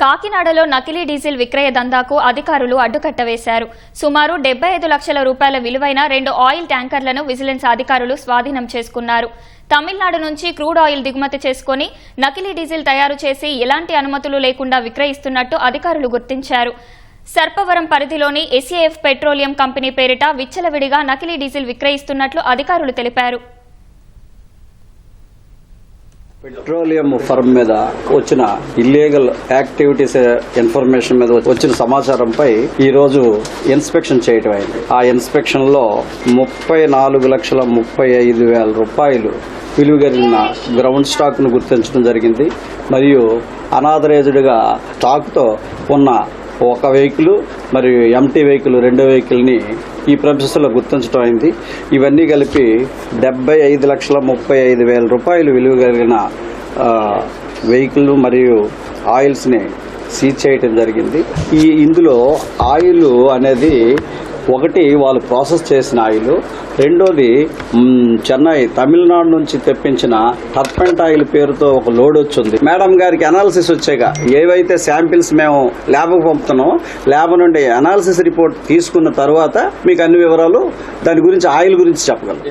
కాకినాడలో నకిలీ డీజిల్ విక్రయ దందాకు అధికారులు అడ్డుకట్ట వేశారు సుమారు డెబ్బై ఐదు లక్షల రూపాయల విలువైన రెండు ఆయిల్ ట్యాంకర్లను విజిలెన్స్ అధికారులు స్వాధీనం చేసుకున్నారు. తమిళనాడు నుంచి క్రూడ్ ఆయిల్ దిగుమతి చేసుకుని నకిలీ డీజిల్ తయారు చేసి ఎలాంటి అనుమతులు లేకుండా విక్రయిస్తున్నట్టు అధికారులు గుర్తించారు. సర్పవరం పరిధిలోని ఎస్ఏఎఫ్ పెట్రోలియం కంపెనీ పేరిట విచ్చలవిడిగా నకిలీ డీజిల్ విక్రయిస్తున్నట్లు అధికారులు తెలిపారు. పెట్రోలియం ఫర్మ్ మీద వచ్చిన ఇల్లీగల్ యాక్టివిటీస్ ఇన్ఫర్మేషన్ మీద వచ్చిన సమాచారంపై ఈ రోజు ఇన్స్పెక్షన్ చేయటం అయింది. ఆ ఇన్స్పెక్షన్లో ముప్పై నాలుగు లక్షల ముప్పై ఐదు వేల రూపాయలు విలువ కలిగిన గ్రౌండ్ స్టాక్ను గుర్తించడం జరిగింది. మరియు అనాథరైజ్డ్గా స్టాక్తో ఉన్న ఒక వెహికల్ మరియు ఎంటీ వెహికల్ రెండో వెహికల్ని ఈ premises గుర్తించడం అయింది. ఇవన్నీ కలిపి డెబ్బై ఐదు లక్షల ముప్పై ఐదు వేల రూపాయలు విలువ కలిగిన వెహికల్ మరియు ఆయిల్స్ని సీజ్ చేయటం జరిగింది. ఈ ఇందులో ఆయిల్ అనేది ఒకటి వాళ్ళు ప్రాసెస్ చేసిన ఆయిల్ రెండోది చెన్నై తమిళనాడు నుంచి తెప్పించిన టర్పెంట్ ఆయిల్ పేరుతో ఒక లోడ్ వచ్చింది. మేడం గారికి అనాలిసిస్ వచ్చాక ఏవైతే శాంపిల్స్ మేము ల్యాబ్కు పంపుతున్నామో ల్యాబ్ నుండి అనాలిసిస్ రిపోర్ట్ తీసుకున్న తర్వాత మీకు అన్ని వివరాలు దాని గురించి ఆయిల్ గురించి చెప్పగలం.